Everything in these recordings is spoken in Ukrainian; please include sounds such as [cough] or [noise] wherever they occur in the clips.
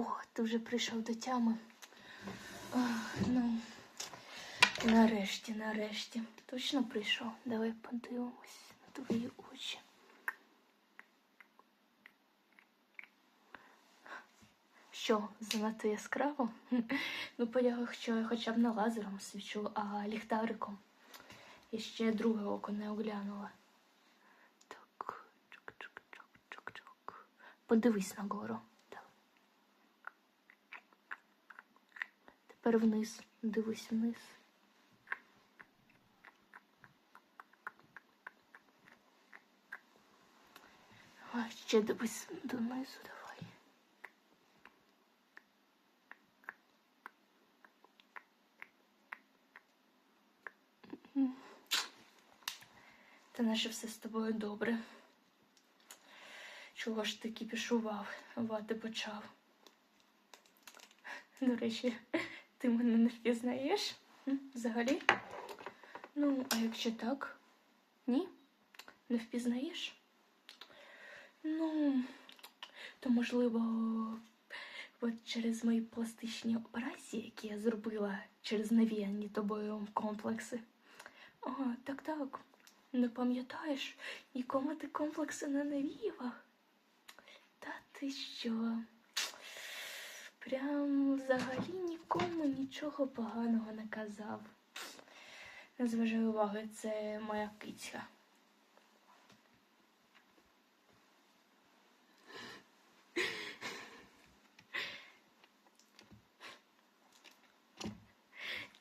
О, ти вже прийшов до тями. Ах, ну, нарешті, нарешті. Точно прийшов. Давай подивимось на твої очі. Що, занадто яскраво? [laughs] Ну, подяг, що я хоча б не лазером свічу, а ліхтариком. Я ще друге око не оглянула. Так, чук-чук-чук-чук-чук. Подивись нагору. Так. Тепер вниз. Дивись вниз. А ще дивись донизу, давай. Та наше все з тобою добре. Чого ж ти кіпішував, вати почав? До речі, ти мене не впізнаєш? Взагалі? Ну, а якщо так? Ні? Не впізнаєш? Ну, то можливо, от через мої пластичні операції, які я зробила через навіяні тобою комплекси. О, так так. Не пам'ятаєш, нікому ти комплекси не навіяв? Та ти що? Прям взагалі нікому нічого поганого не казав. Не зважай уваги, це моя киця.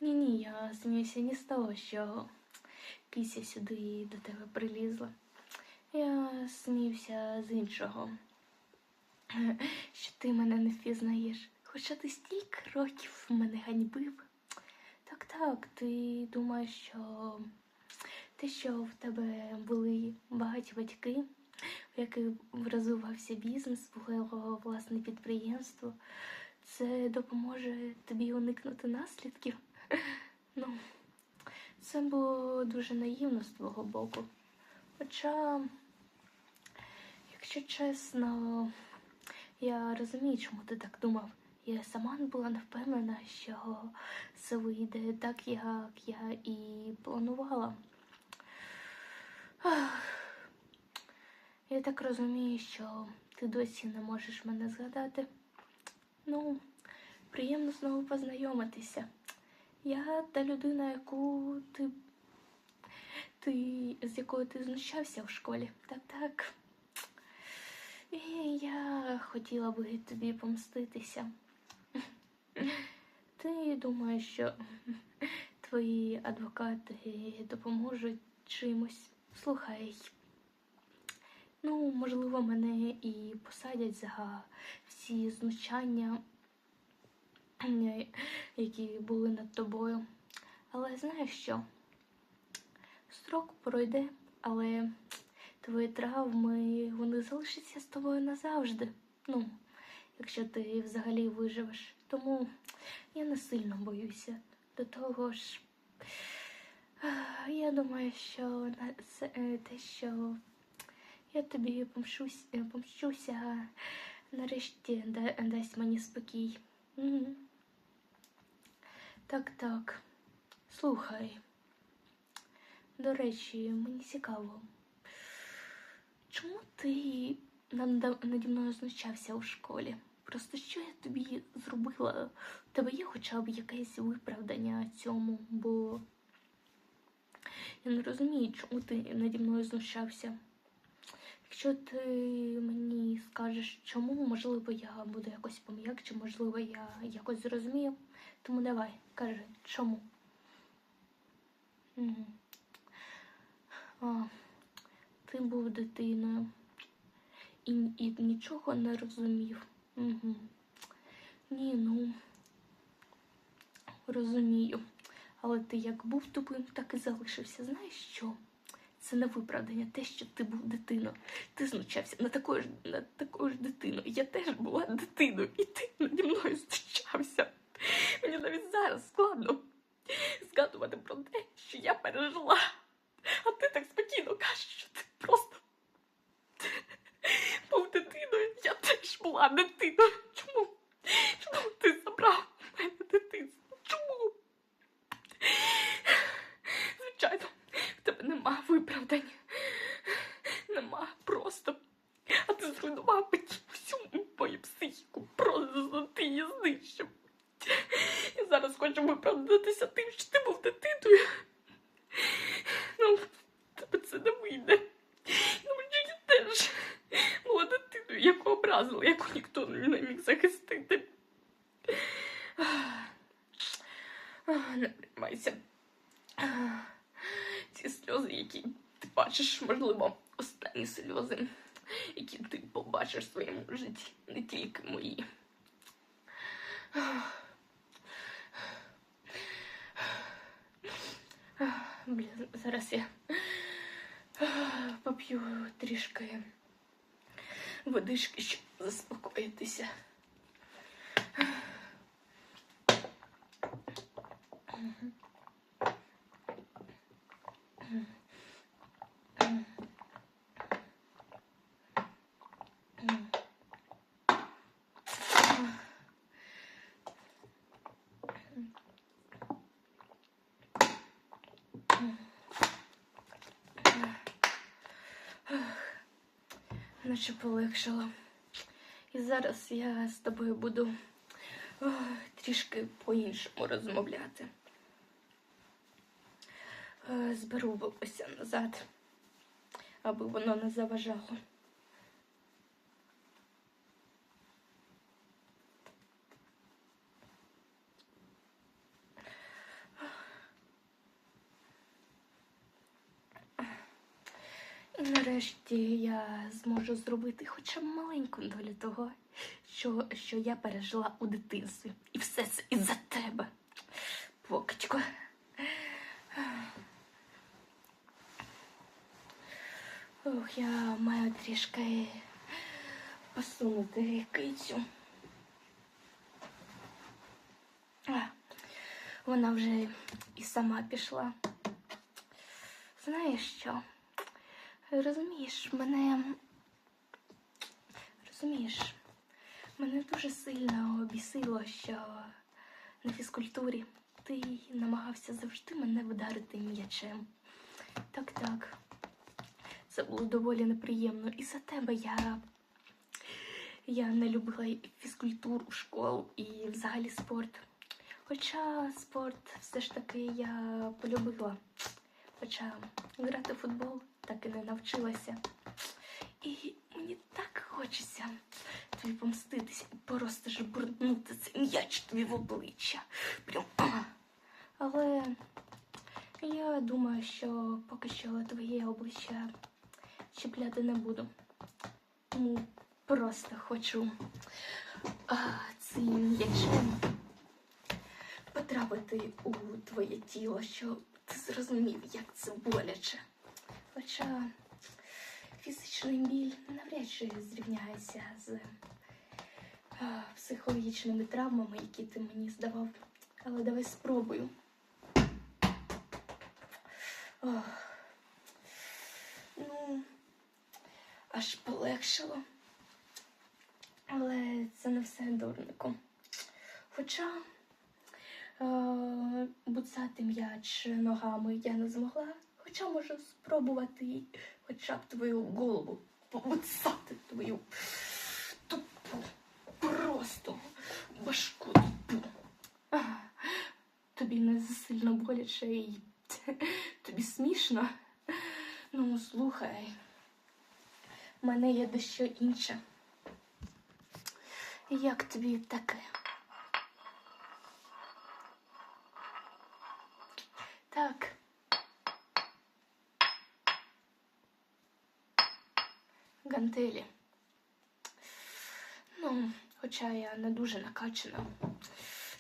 Ні, ні, я сміюся не з того, що кися сюди до тебе прилізла. Я сміюся з іншого, [laughs] що ти мене не впізнаєш. Хоча ти стільки років мене ганьбив. Так, так, ти думаєш, що те, що в тебе були багаті батьки, у яких розвивався бізнес, було власне підприємство, це допоможе тобі уникнути наслідків. [laughs] Ну, це було дуже наївно з твого боку. Хоча, якщо чесно, я розумію, чому ти так думав. Я сама не була не впевнена, що все вийде так, як я і планувала. Я так розумію, що ти досі не можеш мене згадати. Ну, приємно знову познайомитися. Я та людина, яку ти. ти з якою ти знущався в школі. Так, так. І я хотіла би тобі помститися. [laughs] Ти думаєш, що твої адвокати допоможуть чимось. Слухай. Ну, можливо, мене і посадять за всі знущання, які були над тобою. Але знаєш що? Строк пройде, але твої травми вони залишаться з тобою назавжди. Ну, якщо ти взагалі виживеш. Тому я не сильно боюся. До того ж, я думаю, що е, те, що я тобі помщусь, е, помщуся, нарешті да- дасть мені спокій. Так, так. Слухай. До речі, мені цікаво. Чому ти наді мною знущався у школі? Просто що я тобі зробила? Тебе є хоча б якесь виправдання цьому, бо я не розумію, чому ти наді мною знущався. Якщо ти мені скажеш, чому, можливо, я буду якось пом'якче, можливо, я якось зрозумію. Тому давай, кажи, чому? Мгм. А, ти був дитиною і, і нічого не розумів. Угу. Ні, ну розумію. Але ти як був тупим, так і залишився. Знаєш що? Це не виправдання, те, що ти був дитиною. Ти знущався на такою ж ж дитиною. Я теж була дитиною, і ти наді мною знущався. Мені навіть зараз складно згадувати про те, що я пережила. А ти так спокійно кажеш, Була дитина? Чому? Чому ти забрав в мене дитинство? Чому? Звичайно, в тебе нема виправдань. Нема Блін, зараз я поп'ю трішки водички, щоб заспокоїтися. Наче полегшало. І зараз я з тобою буду ох, трішки по-іншому розмовляти. Е, Зберу волосся назад, аби воно не заважало. І нарешті я зможу зробити хоча маленьку долю того, що, що я пережила у дитинстві. І все це із-за тебе. Покачко. Ох, я маю трішки посунути кицю. Вона вже і сама пішла. Знаєш що? Розумієш, мене. Розумієш, мене дуже сильно обісило, що на фізкультурі ти намагався завжди мене вдарити м'ячем. Так, так. Це було доволі неприємно. І за тебе я. Я не любила фізкультуру, школу і взагалі спорт. Хоча спорт все ж таки я полюбила. Хоча грати в футбол так і не навчилася. І мені так хочеться тобі помститися і просто ж бурнути цей м'яч тобі в обличчя. Прям. Але я думаю, що поки що твоє обличчя чіпляти не буду. Тому просто хочу а, цим м'ячем потрапити у твоє тіло, щоб ти зрозумів, як це боляче. Хоча фізичний біль навряд чи зрівняється з а, психологічними травмами, які ти мені здавав. Але давай спробую. Ох. Ну, аж полегшило. Але це не все дурнику. Хоча е, буцати м'яч ногами я не змогла, хоча можу спробувати хоча б твою голову побуцати твою тупу, просто башку тупу. Тобі не сильно боляче і [laughs] тобі смішно. Ну, слухай, в мене є дещо інше. Як тобі таке? Так. Гантелі. Ну, хоча я не дуже накачана,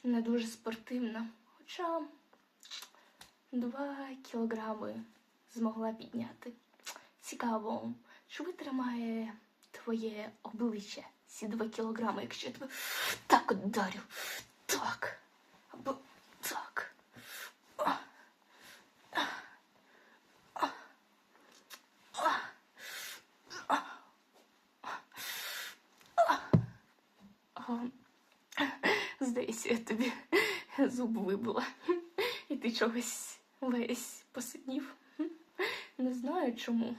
не дуже спортивна. Хоча два кілограми змогла підняти. Цікаво, чи витримає твоє обличчя ці два кілограми, якщо я тебе так от дарю. Так. Або так. А. А. А. А. А. А. Здається, я тобі [laughs] зуб вибила. І ти чогось весь посидів. Не знаю чому.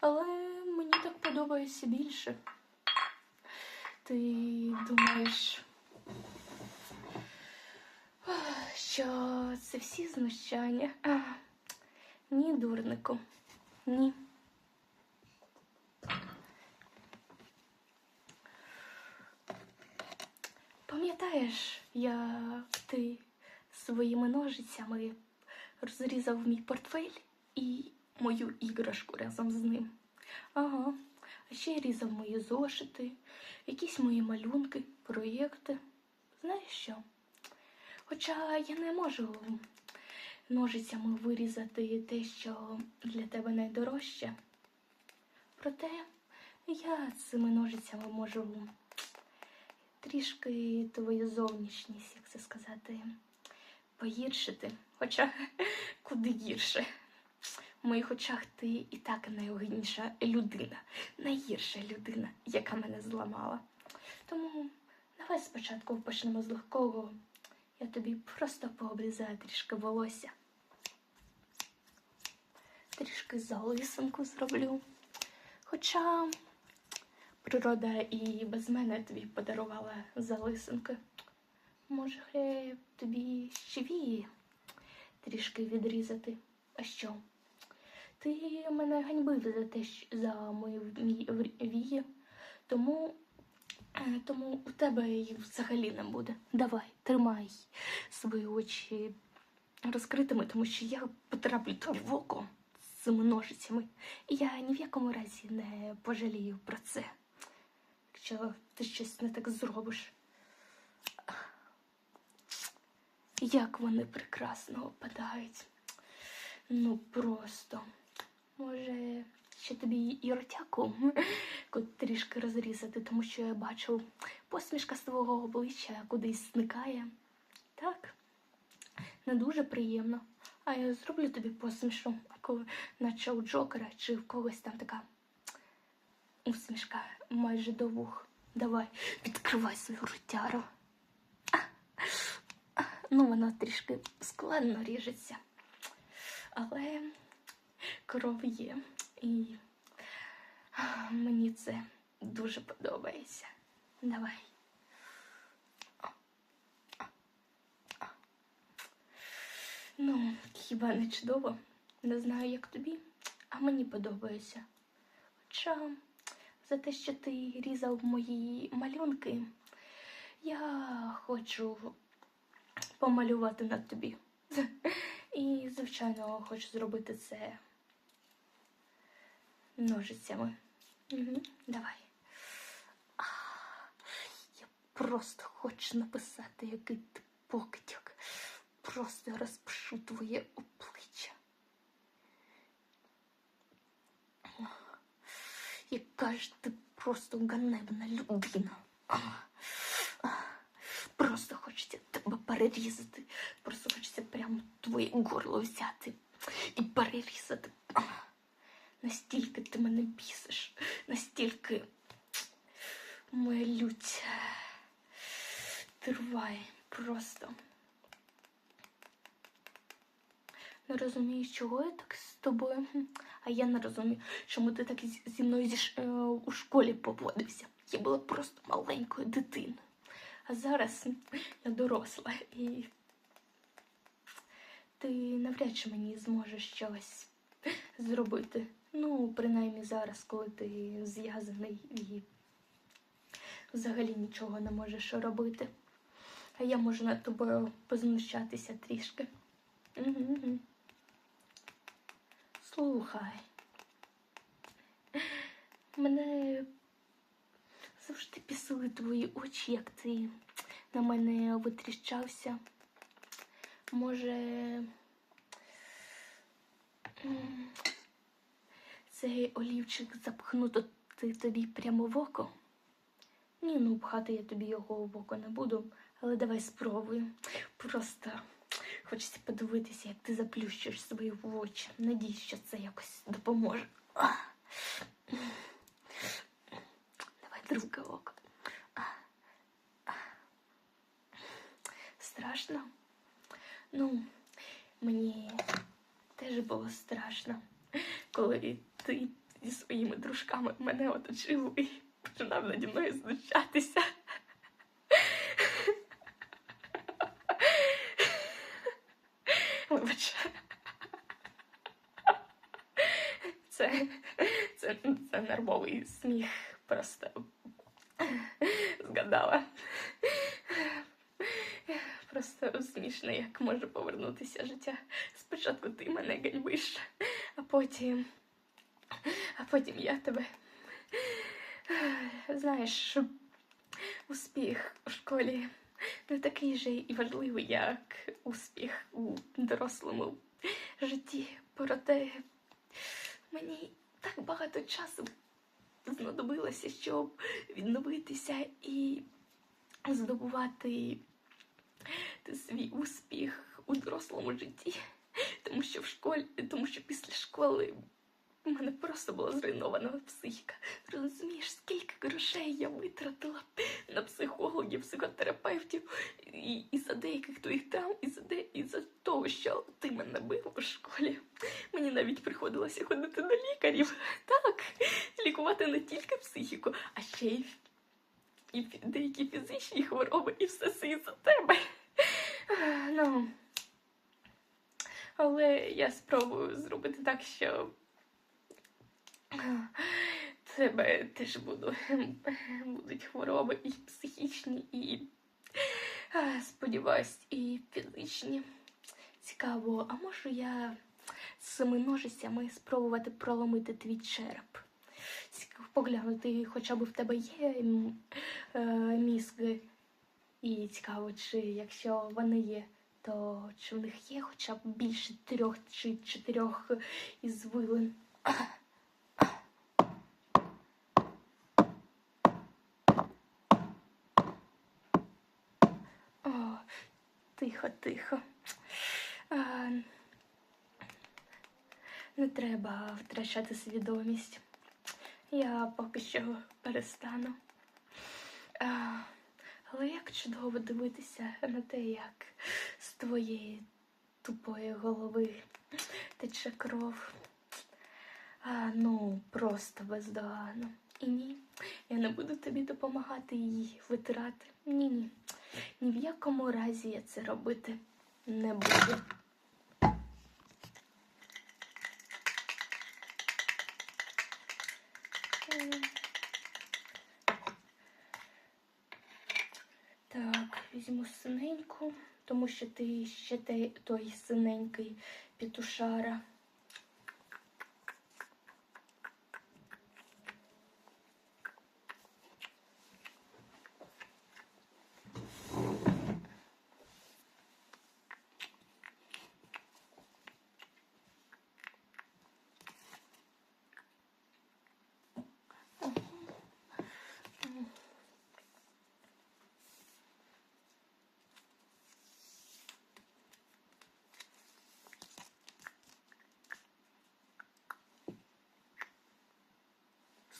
Але мені так подобається більше. Ти думаєш, що це всі знущання? Ні, дурнику, ні. Пам'ятаєш, як ти своїми ножицями розрізав мій портфель і мою іграшку разом з ним? Ага. А ще й різав мої зошити, якісь мої малюнки, проєкти. Знаєш що? Хоча я не можу ножицями вирізати те, що для тебе найдорожче. Проте я цими ножицями можу трішки твою зовнішність, як це сказати, погіршити. Хоча [laughs] куди гірше. В моїх очах ти і так найогидніша людина, найгірша людина, яка мене зламала. Тому давай спочатку почнемо з легкого. Я тобі просто пообрізаю трішки волосся. Трішки залисинку зроблю. Хоча природа і без мене тобі подарувала залисинки. Може, тобі ще вії трішки відрізати. А що? Ти мене ганьбив за те, за мої вії, тому, е, тому у тебе їх взагалі не буде. Давай, тримай свої очі розкритими, тому що я потраплю тобі в око з цими ножицями. І я ні в якому разі не пожалію про це. Якщо ти щось не так зробиш. Як вони прекрасно опадають. Ну просто. Може, ще тобі і ротяку трішки розрізати, тому що я бачу, посмішка з твого обличчя кудись зникає. Так, не дуже приємно. А я зроблю тобі посмішку, коли наче у Джокера чи в когось там така усмішка майже до вух. Давай, відкривай свою ротяру. Ну, воно трішки складно ріжеться. Але кров є. І мені це дуже подобається. Давай. Ну, хіба не чудово? Не знаю, як тобі, а мені подобається. Хоча за те, що ти різав мої малюнки, я хочу помалювати над тобі. І, звичайно, хочу зробити це ножицями. Угу, давай. А, я просто хочу написати, який ти покидьок. Просто розпишу твоє обличчя. Яка ж ти просто ганебна людина. Просто хочеться тебе перерізати. Просто хочеться прямо твоє горло взяти і перерізати. Настільки ти мене бісиш, настільки моя лють триває просто. Не розумію, чого я так з тобою. А я не розумію, чому ти так зі мною зі ш- е, у школі поводився. Я була просто маленькою дитиною. А зараз я доросла і ти навряд чи мені зможеш щось зробити. Ну, принаймні зараз, коли ти зв'язаний і взагалі нічого не можеш робити. А я можу над тобою познущатися трішки. Угу. Слухай. Мене завжди пісили твої очі, як ти на мене витріщався. Може, цей олівчик запхнути тобі прямо в око? Ні, ну пхати я тобі його в око не буду, але давай спробуємо. Просто хочеться подивитися, як ти заплющиш свої очі. Надіюсь, що це якось допоможе. Давай друге око. Страшно? Ну, мені теж було страшно, коли ти зі своїми дружками мене оточив і починав наді мною знущатися. Вибач. Це, це, це нервовий сміх. Просто згадала. Просто смішно, як може повернутися життя. Спочатку ти мене гальбиш, а потім. А потім я тебе. Знаєш, успіх у школі не такий же і важливий, як успіх у дорослому житті. Проте мені так багато часу знадобилося, щоб відновитися і здобувати свій успіх у дорослому житті. Тому що в школі, тому що після школи у мене просто була зруйнована психіка. Розумієш, скільки грошей я витратила на психологів, психотерапевтів і, і за деяких твоїх травм, і за де, і за того, що ти мене бив у школі. Мені навіть приходилося ходити до лікарів. Так, лікувати не тільки психіку, а ще й, і деякі фізичні хвороби, і все це із-за тебе. Ну, але я спробую зробити так, що тебе теж буду, будуть хвороби і психічні, і сподіваюсь, і фізичні. Цікаво, а можу я з цими ножицями спробувати проломити твій череп? Цікаво поглянути, хоча б в тебе є е, мізки. І цікаво, чи якщо вони є, то чи в них є хоча б більше трьох чи чотирьох ізвилин. О, тихо, тихо. Не треба втрачати свідомість. Я поки що перестану. Але як чудово дивитися на те, як з твоєї тупої голови тече кров. А, ну, просто бездоганно. І ні, я не буду тобі допомагати її витирати. Ні, ні. Ні в якому разі я це робити не буду. М. Так, візьму синеньку, тому що ти ще той синенький петушара.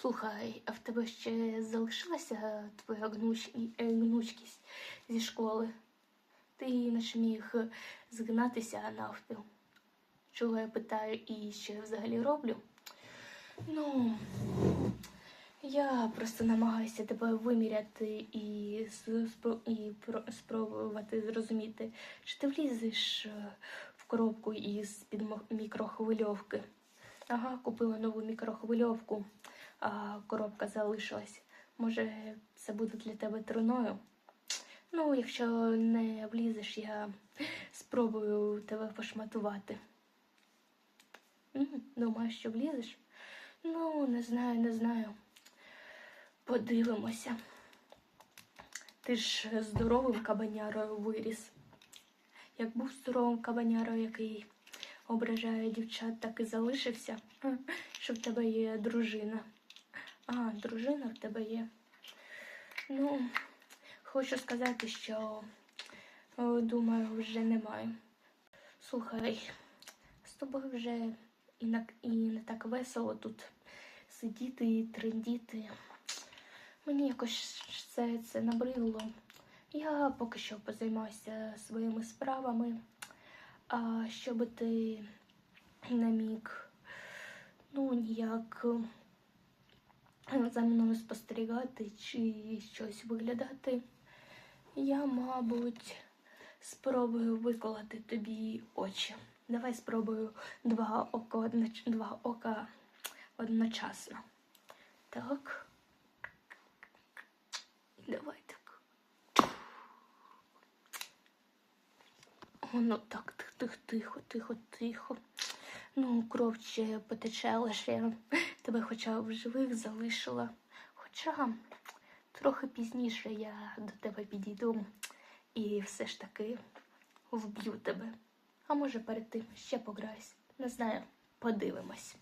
Слухай, а в тебе ще залишилася твоя гнуч... е, гнучкість зі школи? Ти наче міг згинатися навпіл. Чого я питаю і що я взагалі роблю? Ну, я просто намагаюся тебе виміряти і, і про- спробувати зрозуміти, чи ти влізеш е, в коробку із під мікрохвильовки. Ага, купила нову мікрохвильовку, коробка залишилась. Може, це буде для тебе труною? Ну, якщо не влізеш, я спробую тебе пошматувати. М, Думаєш, що влізеш? Ну, не знаю, не знаю. Подивимося. Ти ж здоровим кабанярою виріс. Як був здоровим кабанярою, який ображає дівчат, так і залишився, [laughs] що в тебе є дружина. А, дружина в тебе є. Ну, хочу сказати, що думаю, вже немає. Слухай, з тобою вже і, на, і не так весело тут сидіти і трендіти. Мені якось все це набридло. Я поки що позаймаюся своїми справами. А щоб ти не міг, ну, ніяк за мною спостерігати чи щось виглядати, я, мабуть, спробую виколоти тобі очі. Давай спробую два ока, одноч... два ока одночасно. Так. Давай так. О, ну так, тих, тих, тихо, тихо, тихо. Ну, кров ще потече, я тебе хоча б в живих залишила. Хоча трохи пізніше я до тебе підійду і все ж таки вб'ю тебе. А може перед тим ще пограюсь. Не знаю, подивимось.